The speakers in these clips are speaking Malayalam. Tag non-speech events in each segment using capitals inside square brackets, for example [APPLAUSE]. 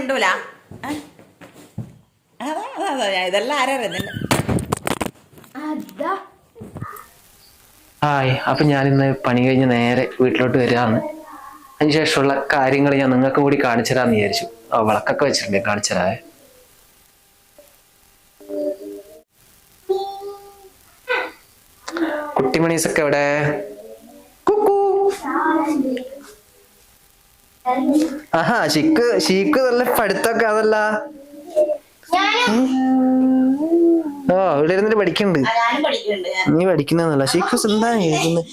മിണ്ടൂല? അതാ അതാ അതാ ഞാൻ ഇതെല്ലാം ആരാ അറിയുന്നില്ല അതാ. ഹായ് അപ്പൊ ഞാൻ ഇന്ന് പണി കഴിഞ്ഞ് നേരെ വീട്ടിലോട്ട് വരികയാണ്. അതിനുശേഷമുള്ള കാര്യങ്ങൾ ഞാൻ നിങ്ങൾക്ക് കൂടി കാണിച്ചു തരാമെന്ന് വിചാരിച്ചു. ആ വിളക്കൊക്കെ വെച്ചിട്ടുണ്ട് കാണിച്ചു തരാവേ. കുട്ടിമണീസൊക്കെ എവിടെ? ആഹാ ഷിക്ക് ഷീക്ക് നല്ല പഠിത്തൊക്കെ അതല്ല ഓ ഇവിടെ ഇരുന്നിട്ട് പഠിക്കുന്നുണ്ട് ഞാൻ. നീ പഠിക്കുന്നല്ല ഷിക്കു എന്താ എഴുതുന്നത്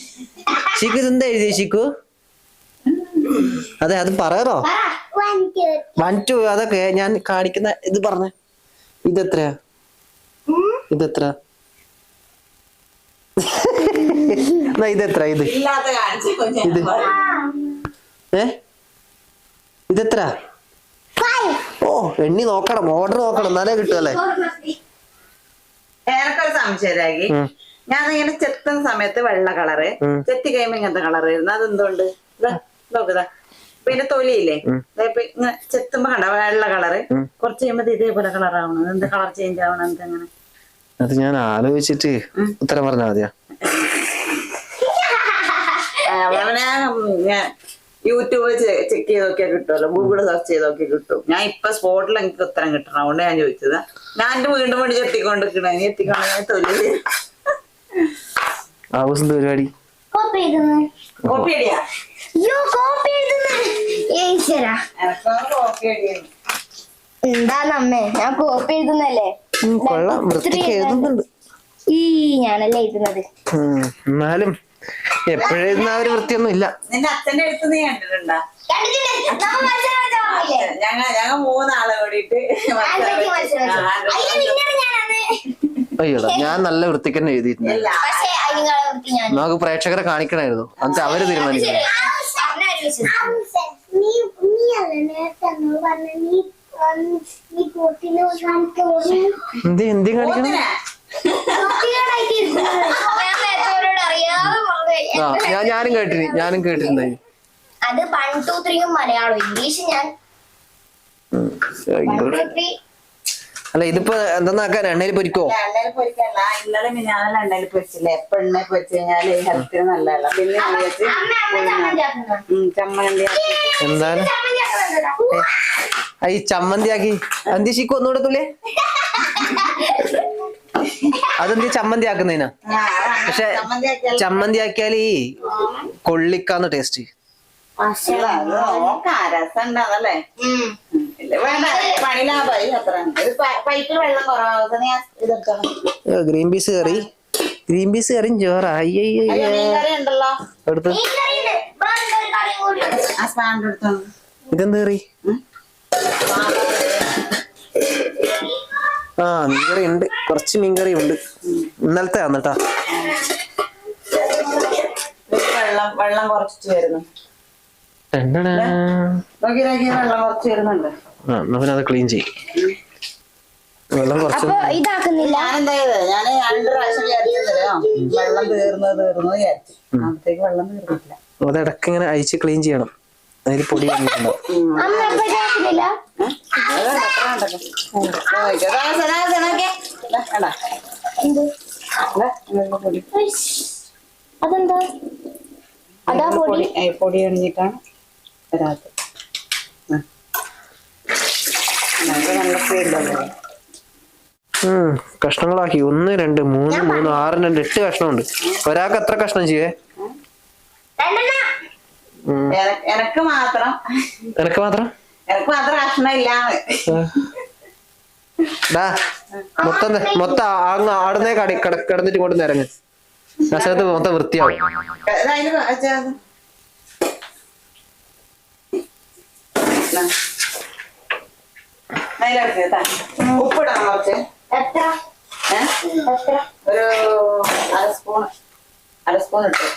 ഷിക്കു എന്താ എഴുതിയ ഷിക്കു അതെ അത് പറയറോ വൺ ടു അതൊക്കെ ഞാൻ കാണിക്കുന്ന ഇത് പറഞ്ഞ. ഇതെത്രയാ? ഇതെത്ര [LAUGHS] എന്നാ ഇതെത്ര ഇത്? ഇത്. ഏ? ഇതെത്ര? ഓ എണ്ണി നോക്കണം ഓർഡർ നോക്കണം എന്നാലേ കിട്ടുമല്ലേ ഏറെക്കൊരു സംശയരാകി. ഞാൻ ഇങ്ങനെ ചെത്തുന്ന സമയത്ത് വെള്ള കളറ്. ചെത്തി കഴിയുമ്പോ ഇങ്ങനത്തെ കളർ വരുന്നു അതെന്തുകൊണ്ട്? നോക്കുതാ പിന്നെ തൊലിയില്ലേ? ഇങ്ങനെ ചെത്തുമ്പോ കണ്ട വെള്ള കളറ്. കുറച്ച് കഴിയുമ്പോ ഇതേപോലെ കളർ ആവണം എന്ത് കളർ ചേഞ്ച് ആവണം എന്ത് അങ്ങനെ? അത് ഞാൻ ആലോചിച്ചിട്ട് ഉത്തരം പറഞ്ഞാ മതിയാ? [LAUGHS] അവനെ ഞാൻ യൂട്യൂബ് ചെക്ക് ചെയ്ത് നോക്കിയാൽ കിട്ടുമല്ലോ ഗൂഗിൾ സെർച്ച് ചെയ്ത് നോക്കി കിട്ടും. ഞാൻ ഇപ്പൊ സ്പോട്ടിൽ എനിക്ക് ഉത്തരം കിട്ടണം. അതുകൊണ്ട് ഞാൻ ചോദിച്ചത് ഞാൻ എന്റെ വീണ്ടും വേണ്ടി എത്തിക്കൊണ്ടിരിക്കണേ നീ ഞാൻ തൊലി ആവൂസ് എന്ത് പരിപാടി? കോപ്പി എഴുതുന്നു കോപ്പി അടിയാ കോപ്പി എഴുതുന്നു കോപ്പി അടിയാണ് എന്താ നമ്മേ? ഞാൻ കോപ്പി എഴുതുന്നല്ലേ കൊള്ളാം. വൃത്തിക്ക് എഴുതുന്നുണ്ട്. ഈ ഞാനല്ലേ എഴുതുന്നത്. എന്നാലും എപ്പോഴെഴുതുന്ന ആ ഒരു വൃത്തിയൊന്നും ഇല്ല. നിന്റെ അച്ഛന്റെ നീ കണ്ടിട്ടുണ്ടാ? മൂന്നാളെ. അയ്യോടാ ഞാൻ നല്ല വൃത്തിക്ക് തന്നെ എഴുതിയിട്ടുണ്ട്. നമുക്ക് പ്രേക്ഷകരെ കാണിക്കണമായിരുന്നു. എന്നിട്ട് അവർ തീരുമാനിക്കണം എന്ത് എന്ത് കാണിക്കണം അറിയാതെ ഞാൻ ഞാനും കേട്ടിന് ഞാനും കേട്ടിട്ടുണ്ടായി. അത് വൺ ടു ത്രീയും മലയാളം ഇംഗ്ലീഷ് ഞാൻ അല്ല ഇതിപ്പോ എന്തെന്നാക്കാൻ എണ്ണയിൽ പൊരിക്കോ? എണ്ണയിൽ പൊരിക്കല്ല ഇന്നലെ ഞാൻ എണ്ണയിൽ പൊരിച്ചില്ല എപ്പോ എണ്ണയിൽ പൊരിച്ചു കഴിഞ്ഞാൽ ഹെൽത്തിന് നല്ലതല്ല. പിന്നെ ഞാൻ അമ്മ അമ്മ ചമ്മന്തി ആക്കുന്നു ചമ്മന്തി ആക്കി. എന്താണ്? ഈ ചമ്മന്തി ആക്കി. അന്തി ശിക്കു ഒന്നുകൂടെ തുല്ലേ [LAUGHS] അതെന്തി ചമ്മന്തി ആക്കുന്നതിനാ. പക്ഷെ ചമ്മന്തി ആക്കിയാൽ ഈ കൊള്ളിക്കാന്ന് ടേസ്റ്റ് ഗ്രീൻ പീസ് കറി. ഗ്രീൻ പീസ് കറിയും ചോറ. എടുത്തോ. ഇതെന്ത് കറി? ആ മീൻകറി ഉണ്ട് കുറച്ച് മീൻകറി ഉണ്ട് ഇന്നലത്തെ ആന്നിട്ടാ വെള്ളം വെള്ളം കുറച്ചിട്ട് വരുന്നു. വെള്ളം കുറച്ച് വരുന്നുണ്ട്. എന്നാ പിന്നെ അത് ക്ലീൻ ചെയ്യും. വെള്ളം കുറച്ച് അപ്പൊ ഇതാക്കുന്നില്ല? ഞാനെന്താ ചെയ്തത് ഞാൻ രണ്ട് പ്രാവശ്യം വിചാരിച്ചതല്ലോ വെള്ളം തീർന്നു തീർന്നു വിചാരിച്ചു. അന്നത്തേക്ക് വെള്ളം തീർന്നിട്ടില്ല. അത് ഇടയ്ക്ക് ഇങ്ങനെ അയച്ച് ക്ലീൻ ചെയ്യണം. അതിൽ പൊടി പൊടി. അതെന്താ? അതാ പൊടി. പൊടി ഏ, പൊടി അണിഞ്ഞിട്ടാണ് വരാത്തത് ഉം, കഷ്ണങ്ങളാക്കി. ഒന്ന് രണ്ട് മൂന്ന് മൂന്ന് ആറ് രണ്ട് എട്ട് കഷ്ണമുണ്ട്. ഒരാൾക്ക് എത്ര കഷ്ണം ചെയ്യേ? എനക്ക് മാത്രം. എനക്ക് മാത്രം? എനക്ക് മാത്രം കഷ്ണം ഇല്ലാന്ന്. ഡാ മൊത്തം മൊത്തം അങ്ങ് ആടുന്നേ കടി കിടന്നിട്ട് ഇങ്ങോട്ട് നിരങ്ങ്. ആ സ്ഥലത്ത് മൊത്തം വൃത്തിയാവും. ഇത് അതിൽ വെച്ചാ അത്. ദാ. അതിലെടുക്ക് കേട്ടാ. ഉപ്പിടാം കുറച്ച്. എത്ര? ഏ? എത്ര? ഒരു അര സ്പൂൺ അര സ്പൂൺ ഇട്ടു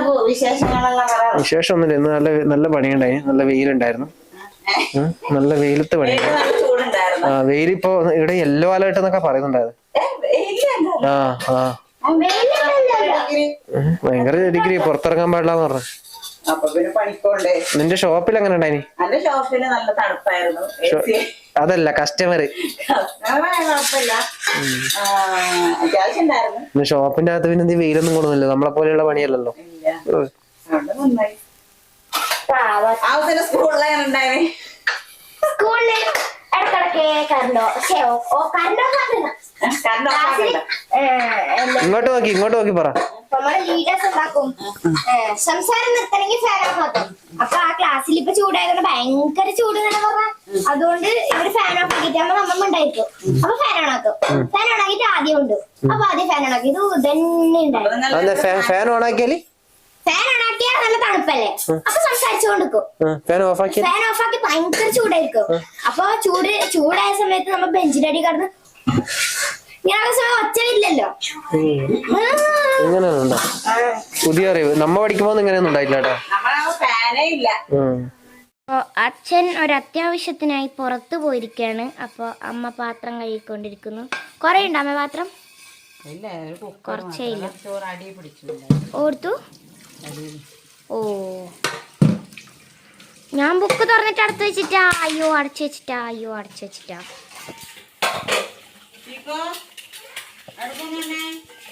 പോ- വിശേഷങ്ങളെല്ലാം പറയാം വിശേഷമൊന്നുമില്ല. ഇന്ന് നല്ല നല്ല പണിയുണ്ടായി. നല്ല വെയിലുണ്ടായിരുന്നു. നല്ല വെയിലത്ത് പണി. ആ വെയിലിപ്പോ ഇവിടെ യെല്ലോ അലേർട്ട് എന്നൊക്കെ പറയുന്നുണ്ടായിരുന്നു? ആ ആ. ഭയങ്കര ഡിഗ്രി. പുറത്തിറങ്ങാൻ പാടില്ലാന്ന് പറഞ്ഞു. അപ്പൊ പിന്നെ പണിക്കോണ്ടേ. നിന്റെ ഷോപ്പിൽ എങ്ങനെ ഉണ്ടായിനി? എന്റെ ഷോപ്പിൽ നല്ല തണുപ്പായിരുന്നു. അതല്ല കസ്റ്റമർ അത്യാവശ്യം ഷോപ്പിന്റെ അകത്ത് പിന്നെ എന്ത് വെയിലൊന്നും കൊണ്ടുവന്നില്ല നമ്മളെ പോലെയുള്ള പണിയല്ലല്ലോ. സ്കൂളിൽ ഇടക്കിടക്ക് ഇങ്ങോട്ട് നോക്കി ഇങ്ങോട്ട് നോക്കി പറ. നമ്മളെ ലീഡേഴ്സ് ഉണ്ടാക്കും ഏ, സംസാരം നിർത്തണമെങ്കിൽ ഫാൻ ഓഫ് ആക്കും അപ്പൊ ആ ക്ലാസ്സിൽ ഇപ്പൊ ചൂടായതുകൊണ്ട് ഭയങ്കര ചൂട് പറഞ്ഞ. അതുകൊണ്ട് ഇവർ ഫാൻ ഓഫ് ആക്കിയിട്ടാകുമ്പോ നമ്മൾ ഉണ്ടായിരിക്കും അപ്പൊ ഫാൻ ഓൺ ആക്കും ഫാൻ ഓൺ ആദ്യം ഉണ്ട് അപ്പൊ ആദ്യം ഫാൻ ഓൺ ആക്കി ഇത് തന്നെ ഉണ്ടായിരുന്നു ഫാൻ ഓൺ ആക്കിയാൽ ഫാൻ ഓൺ ആക്കിയാൽ നല്ല തണുപ്പല്ലേ? അപ്പൊ സംസാരിച്ചുകൊണ്ടിരിക്കും ഫാൻ ഓഫ് ആക്കിയാൽ ഫാൻ ഓഫ് ആക്കി ഭയങ്കര ചൂടായിരിക്കും. അപ്പൊ ചൂട് ചൂടായ സമയത്ത് നമ്മൾ ബെഞ്ചിന്റെ അടി കിടന്ന് ഇങ്ങനെ സമയം ഒച്ച ഇല്ലല്ലോ പുതിയ അറിവ്. നമ്മ പഠിക്കുമ്പോ ഇങ്ങനെയൊന്നും ഉണ്ടായില്ല കേട്ടോ. അച്ഛൻ ഒരു അത്യാവശ്യത്തിനായി പുറത്തു പോയിരിക്കുകയാണ് അപ്പോൾ അമ്മ പാത്രം കഴുകിക്കൊണ്ടിരിക്കുന്നു. കുറേ ഉണ്ട് അമ്മ പാത്രം? ഇല്ല ഒരു കുക്കർ കുറച്ചേ ഇല്ല. ഓർത്തു? ഓ. ഞാൻ ബുക്ക് തുറന്നിട്ട് അടുത്ത് വെച്ചിട്ടാ. അയ്യോ അടച്ചു വെച്ചിട്ടാ. അയ്യോ അടച്ചു വെച്ചിട്ടാ.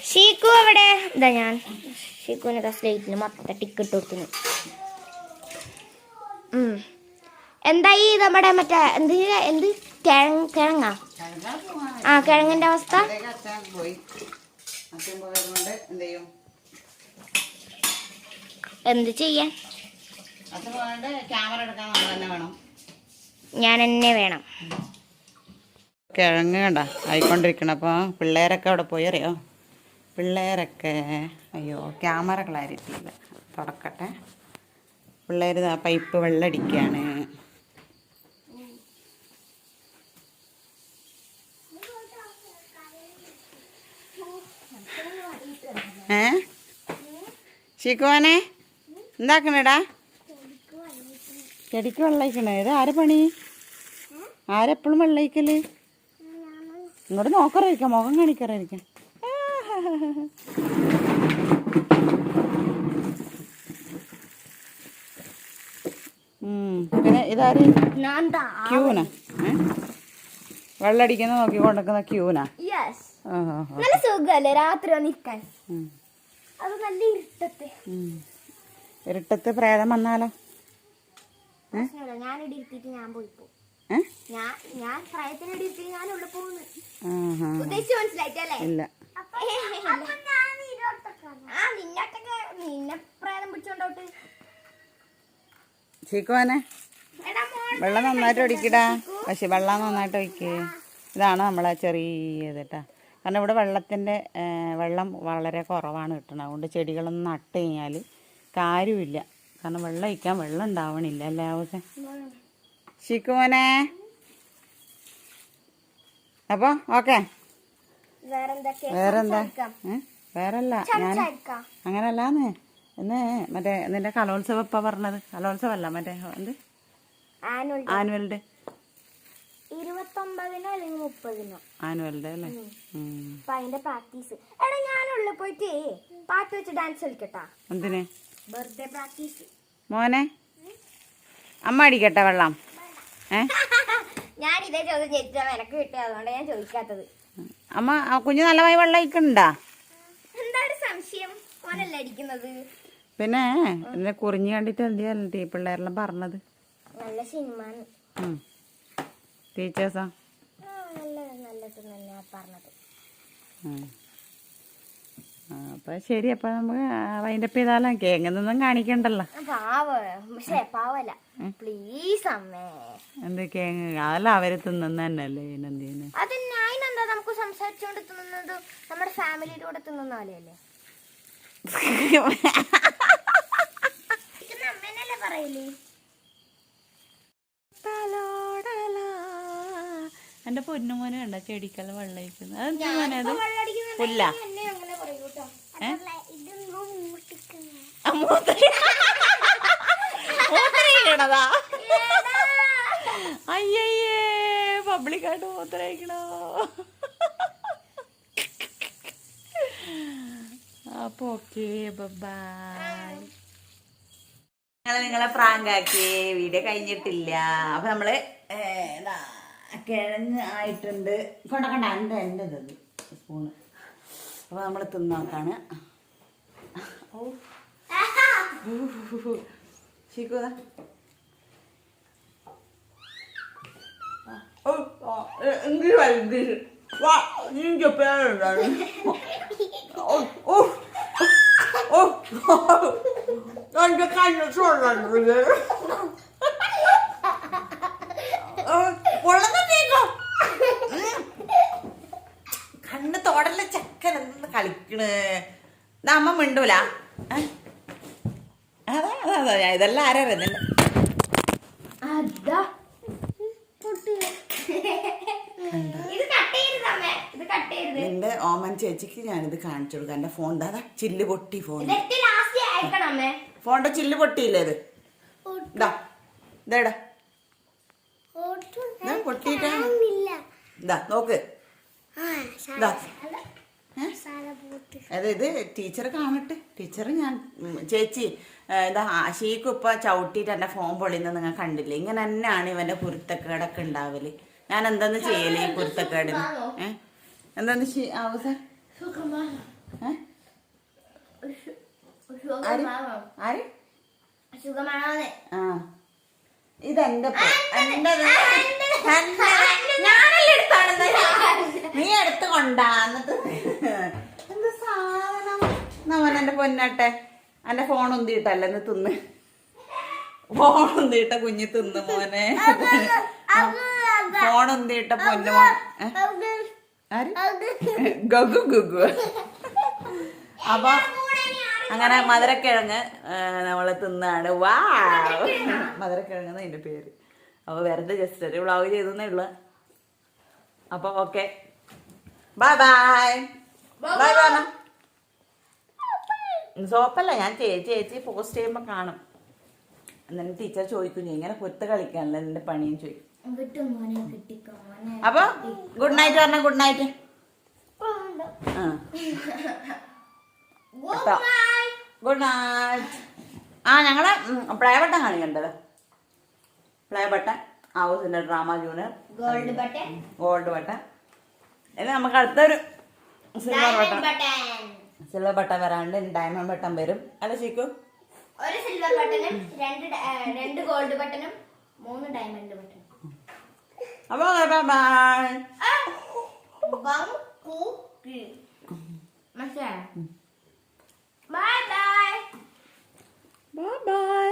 ഷീക്കു അവിടെ ഇതാ ഞാൻ. ഷീക്കുവിന് ദാ സ്ലേറ്റിന് മൊത്തം ടിക്കറ്റ് കൊടുക്കുന്നു. എന്താ ഈ നമ്മുടെ മറ്റേ എന്ത് എന്ത്? കിഴങ്ങ് കിഴങ്ങാ? ആ കിഴങ്ങിന്റെ അവസ്ഥ? എന്ത് ചെയ്യാൻ? ഞാൻ എന്നെ വേണം. കിഴങ്ങ് കണ്ട ആയിക്കൊണ്ടിരിക്കണം. അപ്പോൾ പിള്ളേരൊക്കെ അവിടെ പോയി അറിയോ? പിള്ളേരൊക്കെ അയ്യോ ക്യാമറ ക്ലാരിറ്റി ഇല്ല തുടക്കട്ടെ പിള്ളേർ ആ പൈപ്പ് വെള്ളം അടിക്കുകയാണ് ഏ? ശിക്കുവാനെ എന്താക്കണേടാ? ചെടിക്ക് വെള്ളയിക്കണേ ഇത് ആരെ പണി? ആരെപ്പോഴും വെള്ളയിക്കൽ ഇങ്ങോട്ട് നോക്കറായിരിക്കാം മുഖം കാണിക്കറായിരിക്കാം പിന്നെ ഇതാര്? ക്യൂന. വെള്ളടിക്കുന്ന നോക്കി കൊണ്ടിരിക്കുന്ന ക്യൂന. നല്ല സുഖല്ലേ രാത്രി. അത് നല്ല ഇരുട്ടത്തെ. പ്രേതം വന്നാലോ? ഞാനിടി ഞാൻ പോയി പോകും ഇല്ല. ചീക്കുവാനെ വെള്ളം നന്നായിട്ട് ഒഴിക്കടാ. പക്ഷെ വെള്ളം നന്നായിട്ട് ഒഴിക്ക്. ഇതാണ് നമ്മളെ ചെറിയത് കേട്ടാ കാരണം ഇവിടെ വെള്ളത്തിന്റെ വെള്ളം വളരെ കുറവാണ് കിട്ടുന്നത് അതുകൊണ്ട് ചെടികളൊന്നും നട്ട് കഴിഞ്ഞാൽ കാര്യമില്ല. കാരണം വെള്ളം ഒഴിക്കാൻ വെള്ളം ഉണ്ടാവണില്ല അല്ലേ ആവട്ടെ ശിക്കുമോനെ അപ്പൊ ഓക്കെ. വേറെന്താ? വേറല്ല. ഞാൻ അങ്ങനല്ലാന്ന് ഇന്ന് മറ്റേ നിന്റെ കലോത്സവം ഇപ്പൊ പറഞ്ഞത്. കലോത്സവമല്ല മറ്റേ എന്ത്? Annual day. ഇരുപത്തൊമ്പതിനോ അല്ലെങ്കിൽ മുപ്പതിനോ? ആനുവൽ ഡേ അല്ലേ. അപ്പൊ അതിന്റെ പ്രാക്ടീസ്. എടാ ഞാനുള്ളിൽ പോയിട്ട് പാട്ട് വെച്ച് ഡാൻസ് കളിക്കട്ടാ. എന്തിന്? Birthday practice. മോനെ. അമ്മ അടിക്കട്ടെ വെള്ളം. [LAUGHS] ഞാൻ ഇതേ ചോദ്യം ചോദിച്ചാ എനക്ക് കിട്ടിയത്. അതുകൊണ്ട് ഞാൻ ചോദിക്കാത്തത്. അമ്മ കുഞ്ഞു നല്ലമായി വെള്ളം ഒഴിക്കണ്ടാ എന്താണ് സംശയം? ഓനല്ല അടിക്കുന്നത്. പിന്നെ എന്നെ കുറിഞ്ഞു കണ്ടിട്ട് എന്തിയല്ല ടീ പിള്ളേരെല്ലാം പറഞ്ഞത്? നല്ല സിനിമ. ടീച്ചേഴ്സാ? നല്ല നല്ലത് തന്നെയാ പറഞ്ഞത്. അപ്പം ശരി അപ്പൊ നമുക്ക് വൈൻഡപ്പ് ചെയ്താലോ? കേങ്ങൊന്നും കാണിക്കണ്ടല്ലോ. പാവ പക്ഷേ പാവല്ല. പ്ലീസ് അമ്മേ. എന്ത് കേങ്ങ? അതല്ല അവർ തിന്നുന്ന തന്നെയല്ലേ ഇതിനെന്തിന് അത് ഞാനെന്താ നമുക്ക് സംസാരിച്ചോണ്ട് തിന്നുന്നത് നമ്മുടെ ഫാമിലിയുടെ കൂടെ തിന്നുന്ന പോലെയല്ലേ? അമ്മേനല്ലേ പറയല്ലേ എന്റെ പൊന്നുമോനും കണ്ട ചെടിക്കെല്ലാം വെള്ളം ഒഴിക്കുന്നത് അതെന്താ പുല്ല എന്നെ അങ്ങനെ പറയൂ കേട്ടോ മൂത്രയിക്കണതാ അയ്യയ്യേ പബ്ലിക്കായിട്ട് മൂത്രയിക്കണോ അപ്പൊ ഓക്കെ ബൈ ഞങ്ങൾ നിങ്ങളെ പ്രാങ്കാക്കി വീഡിയോ കഴിഞ്ഞിട്ടില്ല. അപ്പൊ നമ്മൾ കിഴങ്ങ് ആയിട്ടുണ്ട്. കൊണ്ടക്കണ്ട എന്റെ എന്റെ എന്റെ ഇത്? സ്പൂണ്. അപ്പൊ നമ്മൾ തിന്നോക്കാണ്. ഓ. ശിക്കുതാ ഓ ഇംഗ്ലീഷ് ഇംഗ്ലീഷ് വാ നിന്റെ പേരെന്താണ് ഓ ഓ. ഓ. എന്റെ കണ്ണ് ചൊല്ലുന്നത് പൊള്ളന്നേക്കോ കണ്ണ് തോടല്ല ചക്കൻ എന്തെന്ന് കളിക്കണ്. നമ്മ അമ്മ മിണ്ടൂല? അതാ അതാ അതാ ഞാൻ ഇതെല്ലാം ആരാ ഇത് കട്ട് അമ്മേ. ഇത് കട്ട് എന്റെ ഓമൻ ചേച്ചിക്ക് ഞാനിത് കാണിച്ചു കൊടുക്കാം. എന്റെ ഫോൺ അതാ ചില്ല് പൊട്ടി ഫോൺ. ഫോണിന്റെ ചില്ല് പൊട്ടിയില്ലേ ഇത്? ഇതാ ഇതേടാ പൊട്ടിയിട്ടാണ് ഇതാ നോക്ക് ആ ഇതാ ഏ? സാല പോട്ട് അതെ ഇത് ടീച്ചർ കാണട്ടെ. ടീച്ചർ ഞാൻ ചേച്ചി എന്താ ഇതാ ഷീക്ക് ഇപ്പൊ ചവിട്ടിയിട്ട് എന്റെ ഫോൺ പൊളിന്ന് നിങ്ങൾ കണ്ടില്ലേ? ഇങ്ങനെ തന്നെയാണ് ഇവന്റെ കുരുത്തക്കേടൊക്കെ ഉണ്ടാവൽ. ഞാൻ എന്താന്ന് ചെയ്യൽ ഈ കുരുത്തക്കേടിന്? ഏഹ് എന്താന്ന് ആവു സാർ ആര്? ആ. ഇതെന്റെ ഞാനല്ലേ എടുത്തോണ്ടെന്ന് നീ എടുത്ത് കൊണ്ടാ എന്നിട്ട് എന്ത് സാധനം? നമ്മൾ എന്റെ പൊന്നട്ടെ എന്റെ ഫോൺ ഉന്തിയിട്ടല്ലേ എന്ന് തിന്ന്? ഫോൺ ഉന്തിയിട്ട കുഞ്ഞ് തിന്ന് മോനെ. ഫോൺ ഉന്തിയിട്ട പൊന്നു? ആര്? ഗഗു ഗുഗു. അപ്പൊ അങ്ങനെ മധുരക്കിഴങ്ങ് ഏ, നമ്മൾ തിന്നാണ്. വാ മധുരക്കിഴങ്ങ് അതിന്റെ പേര്. അപ്പൊ വെറുതെ ജസ്റ്റ് ഒരു വ്ളോഗ് ചെയ്തെന്നേ ഉള്ളു. അപ്പൊ okay bye bye bye bye സോപ്പല്ല ഞാൻ ചേച്ചി ചേച്ചി പോസ്റ്റ് ചെയ്യുമ്പോ കാണും. എന്നിട്ട് ടീച്ചർ ചോദിക്കും "നീ ഇങ്ങനെ കുത്ത് കളിക്കാനല്ല നിന്റെ പണിയും ചോദിക്കും. അപ്പൊ ഗുഡ് നൈറ്റ് പറഞ്ഞ ഗുഡ് നൈറ്റ് ഗുഡ് നൈറ്റ് ആ ഞങ്ങളെ പ്ലേ ബട്ടൺ കാണിക്കണ്ടത് പ്ലേ ബട്ടൺ ഹൗസിന്റെ drama junior gold button gold button ഇനി നമുക്ക് അടുത്തൊരു സിൽവർ ബട്ടൺ സിൽവർ ബട്ടൺ വരാണ്ട് ഡയമണ്ട് ബട്ടൺ വരും. അല്ലെ ശരിക്കും ഒരു സിൽവർ ബട്ടണും രണ്ട് രണ്ട് ഗോൾഡ് ബട്ടണും മൂന്ന് ഡയമണ്ട് ബട്ടനും അപ്പൊ ബൈ ബൈ ബൈ ബൈ